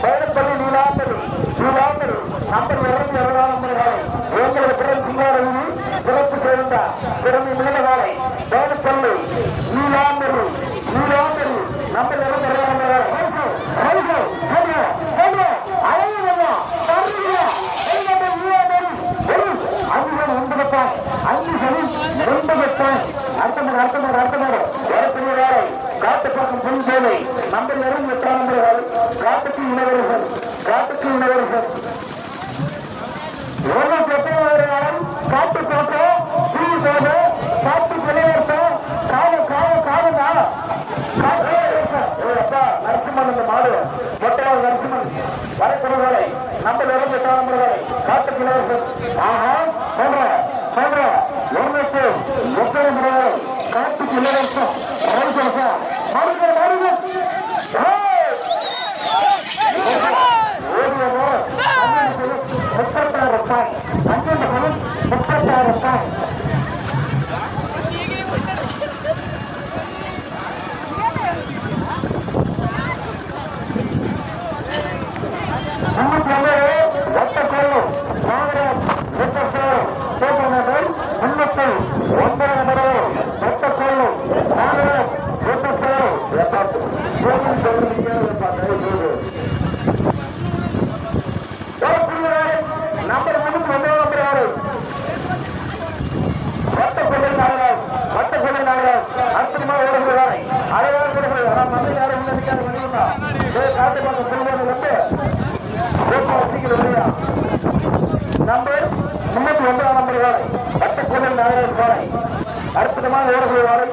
Bueno, pues mulher é só. Number முன்னூத்தி ஒன்பதாம் number வேலை பத்து கொள்ளை நாகராஜ் வேலை அற்புதமாக ஓடக்கூடிய வேலை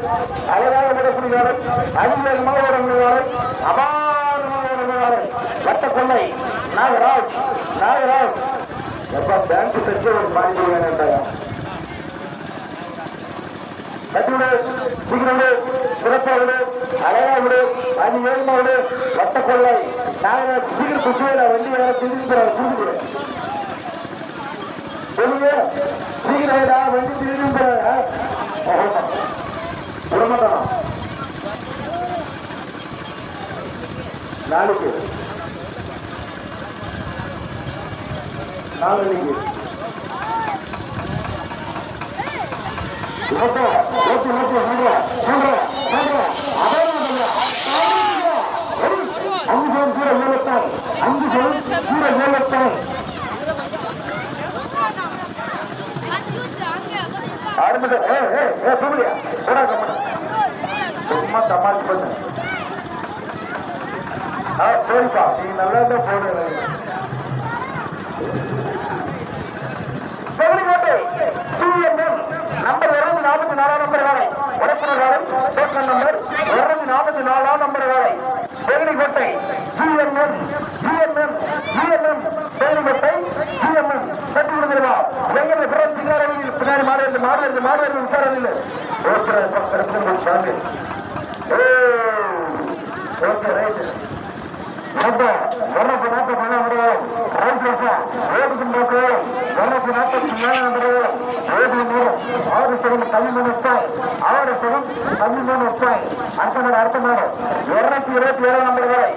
அழகாக ஓடக்கூடிய வேலை அதிவேகமாக ஓடக்கூடிய வேலை அபாரமாக ஓடக்கூடிய வேலை வட்ட கொள்ளை நாகராஜ் நாகராஜ். எப்ப பேங்க் செஞ்சு ஒரு பாண்டி வேணுன்றாங்க கட்டிவிடு சீக்கிரம் விடு அழகா விடு வட்ட கொள்ளை நாங்கள் சீக்கிரம் குச்சியில வண்டி வேற திரும்பி போறாரு சொல்லுங்க. சீக்கிரம் வண்டி திரும்பி போறாரு விடமாட்டானா நாளைக்கு. நாளைக்கு. ஓகே ஓகே ஓகே சொல்ற சொல்ற சொல்ற அஞ்சு பேர் கூட ஏழத்தான் அஞ்சு பேர் கூட ஏழத்தான் ஆரம்பிச்சு ஏ ஏ ஏ சொல்லுயா போடா கம்மன சும்மா நம்பர் பண்ணு ஆ சரிப்பா நீ நல்லா தான் போடு செவனிக்கோட்டை சிஎம்எம் நம்பர் இருநூத்தி நாற்பத்தி நாலாம் நம்பர் வேலை. உடற்புற வேலை டோக்கன் நம்பர் இருநூத்தி நாற்பத்தி நாலாம் நம்பர் வேலை. செவனிக்கோட்டை சிஎம்எம் சிஎம்எம் சிஎம்எம் செவனிக்கோட்டை சிஎம்எம் கட்டி விடுகிறா எங்களை பிறகு சிங்காரவில் பின்னாடி மாடு இருந்து மாடு இருந்து மாடு இருந்து விசாரணையில் ஓகே ரைட் ஓகே இருநூத்தி நாற்பத்தி நாலாம் நம்பர். ரைட் பேச ஓடுக்கு போக்கு. இருநூத்தி நாற்பத்தி நாலாம் நம்பர். ஏழு மூணு ஆறு செகண்ட் கம்மி மூணு வச்சாய் ஆறு செகண்ட் கம்மி மூணு வச்சாய் அடுத்த நாடு அடுத்த நாடு இருநூத்தி இருபத்தி ஏழாம் நம்பர் வரை.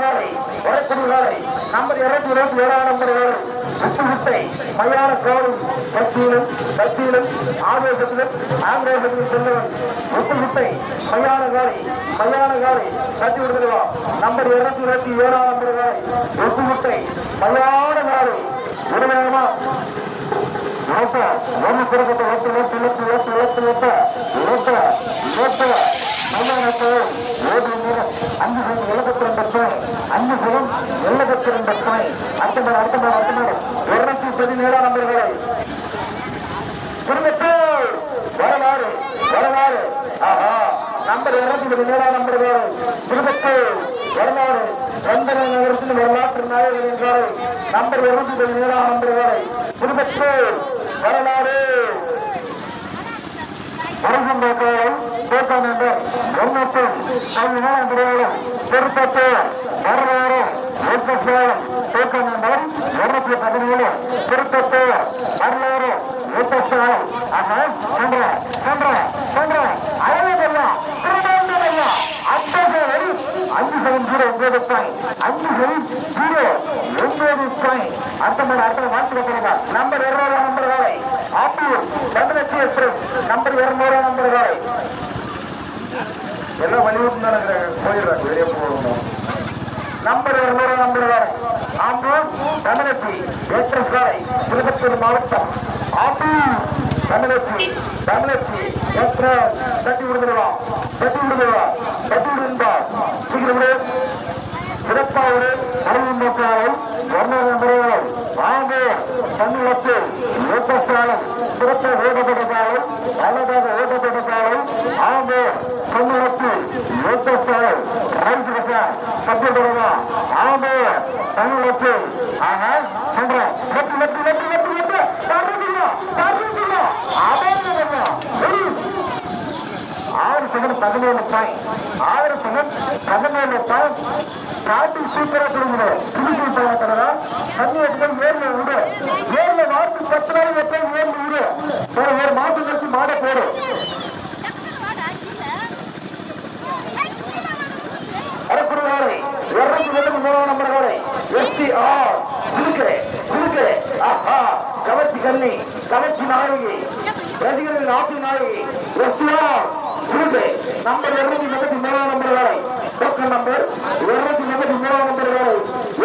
வேலை வரக்கூடிய வேலை நம்பர் இருநூத்தி இருபத்தி ஏழாம் நம்பர். வேலை முட்டு முட்டை மையான கோடும் கட்சியிலும் கட்சியிலும் ஆவேசத்திலும் ஆங்கிலேயத்திலும் சென்றவன் முட்டு முட்டை மையான வேலை மையான வேலை கட்டி விடுதலைவா நம்பர் இருநூத்தி இருபத்தி ஏழாம் நம்பர் வேலை முட்டு முட்டை மையான வேலை உடனேமா ஓட்ட ஒன்று சிறப்பட்ட ஓடு அஞ்சு எழுபத்தி ரெண்டு பாய் அஞ்சு சதம் எழுபத்தி ரெண்டு பாய் அடுத்த மேடம் அடுத்த மேடம் அடுத்த மேடம் இருநூத்தி பதினேழாம் நம்பர் வேலை வரலாறு வரலாறு. ஆஹா நம்பர் இருநூத்தி பதினேழாம் நம்பர் வேலை திரும்பத்தூர் வரலாறு. வந்தன நகரத்தில் வரலாற்று நாயகர் என்றார் நம்பர் இருநூத்தி பதினேழாம் நம்பர் வேலை வரலாறு. வரலாறு வருகின்றோம் தோட்டம் என்ற எண்ணத்தில் திருப்பத்து வரலாறு இருநூத்தி பதினேழு திருப்பத்து வரலாறு ஊட்டசேலம் ஆக சென்ற சென்ற சென்ற அழகல்ல திருமணம் அத்தகைய அஞ்சு சதம் ஜீரோ ஒன்பது பாயிண்ட் அஞ்சு சதம் ஜீரோ ஒன்பது பாயிண்ட் அடுத்த மாதிரி அடுத்த மாற்றி நம்பர் இருநூறு நம்பர் வேலை நம்பர் இருநூறு நம்பர் வேலை எல்லாம் வலியுறுத்தி தான் போயிடுறாங்க வெளியே போகணும் நம்பர் இருநூறு நம்பர் வேலை ஆம்பூர் தமிழச்சி எக்ஸ்பிரஸ் வேலை திருப்பத்தூர் மாவட்டம் ஆம்பூர் தமிழச்சி தமிழச்சி எக்ஸ்பிரஸ் தட்டி விடுதலா தட்டி விடுதலா தட்டி விடுந்தா சீக்கிரம் சிறப்பாக அருள்மக்காவை வர்ணநம்பர்கள் ஆங்கூர் சமூகத்தில் ஓட்டச்சாலை சிறப்பு ஓட்டப்பட்ட சாலை அழகாக ஓட்டப்பட்ட சாலை ஆங்கூர் சமூகத்தில் ஓட்டச்சாலை ரைட் கட்டார் சட்டப்படுவா ஆங்கூர் சமூகத்தில் ஆனால் சொல்றேன் வெற்றி வெற்றி வெற்றி வெற்றி வெற்றி சாப்பிட்டுருந்தோம் சாப்பிட்டுருந்தோம் ஆதாரம் ஆறு செகண்ட் பதினேழு பாயிண்ட் ஆறு செகண்ட் பதினேழு பாயிண்ட் காட்டி சூப்பரா கொடுக்கணும் திருப்பி போராட்டா தண்ணி எடுத்து ஏர்ல விடு. ஏர்ல வார்த்தை பத்து நாள் வைக்க ஏர்ல விடு. ஒரு ஒரு மாசம் கழிச்சு மாட போடு. அரக்குறு வேலை இருநூத்தி மூணாம் நம்பர் வேலை எஸ்டி ஆர். குறுக்கே குறுக்கே. ஆஹா. கவர்ச்சி கண்ணி கவர்ச்சி நாயகி. ரசிகர்கள் நாட்டு நாயகி எஸ்டி ஆர். நம்பர் இருநூத்தி முப்பத்தி மூணாம் நம்பர் வேலை. டோக்கன் நம்பர் இருநூத்தி முப்பத்தி மூணாம் நம்பர் வேலை.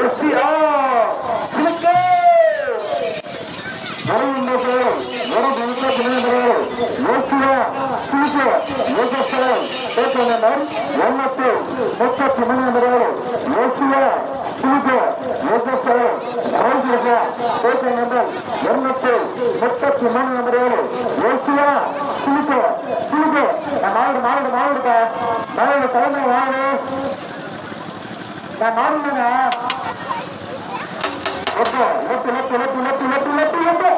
எஸ்டி முப்பத்தி மூணு நம்பர் யோசியா சிலிக்க. யோகஸ்தலம் என்ற டோக்கன் நம்பர் இருநூற்றி முப்பத்தி மூணு நம்பர் ஏழு ஓசியா சிலுக்கு. சிலுக்கு மாவட்ட மாவட்ட மாவட்ட மாவட்ட தலைமை வாங்க நான் மாறினேங்க லட்டு லட்டு லட்டு லட்டு லட்டு லட்டு லட்டு.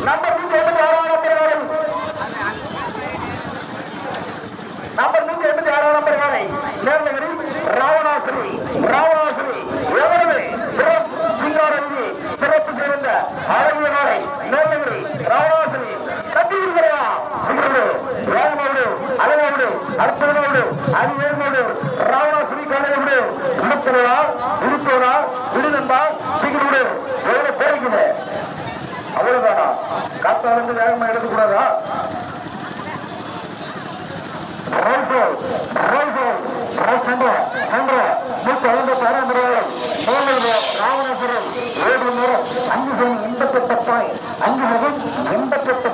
நம்பர் நூற்றி எண்பத்தி ஆறாம் நம்பர் ஏழு நம்பர் நூற்றி எண்பத்தி ஆறாம் நம்பர் வேலை நேர்நகரி ராவணாசுரி ராவணாசுரி எவ்வளவு சிறப்பு சிங்காரஞ்சி சிறப்பு சேர்ந்த அழகிய நாளை நேர்நகரி ராவணாசுரி கட்டி வேகமோடு அழகோடு அற்புதமோடு அதிவேகமோடு ராவணாசுரி கலையோடு இருப்பதா இருப்பதா விடுதன்பா சீக்கிரோடு எவ்வளவு அவ்வளவுதானா? காத்தா இருந்து வேகமா எடுக்கக்கூடாதா ரைஃபிள் ரைஃபிள் சென்ற சென்ற நூற்றி ஐம்பத்தி ஆறாம் ரூபாய் சோழர் ராவணேஸ்வரன். ஏழு நேரம் அஞ்சு எண்பத்தி எட்டு பாய் அஞ்சு எண்பத்தி எட்டு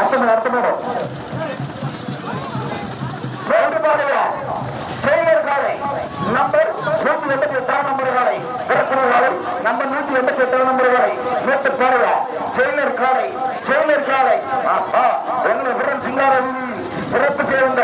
அத்தனை அர்த்தமேடம் எட்டாம் நம்பர் வரை விரக்குனர் வரை நம்ம நூத்தி எண்பத்தி எட்டாம் நம்பர் வரை நூத்து பாருவா ஜெயிலர் காலை. ஜெயிலர் காலை. ஆஹா. எங்களை விரன் சிங்கார சிறப்பு சேர்ந்த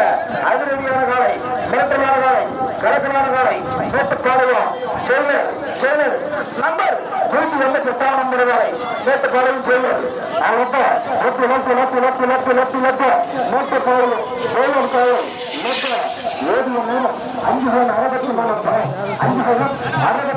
அதிரடியான காலை. சிறப்பான காலை. கலக்கமான காலை. நூத்து பாருவா ஜெயிலர் ஜெயிலர். நம்பர் நூத்தி எண்பத்தி எட்டாம் நம்பர் வரை நூத்து பாருவா ஜெயிலர். அவர்கிட்ட லட்டு லட்டு லட்டு லட்டு லட்டு லட்டு லட்டு நூத்து பாருவா ஜெயிலர் காலை. நூத்துல ஏழு நீளம் அஞ்சு பேர் அறுபத்தி மூணு அஞ்சு பேர் அறுபத்தி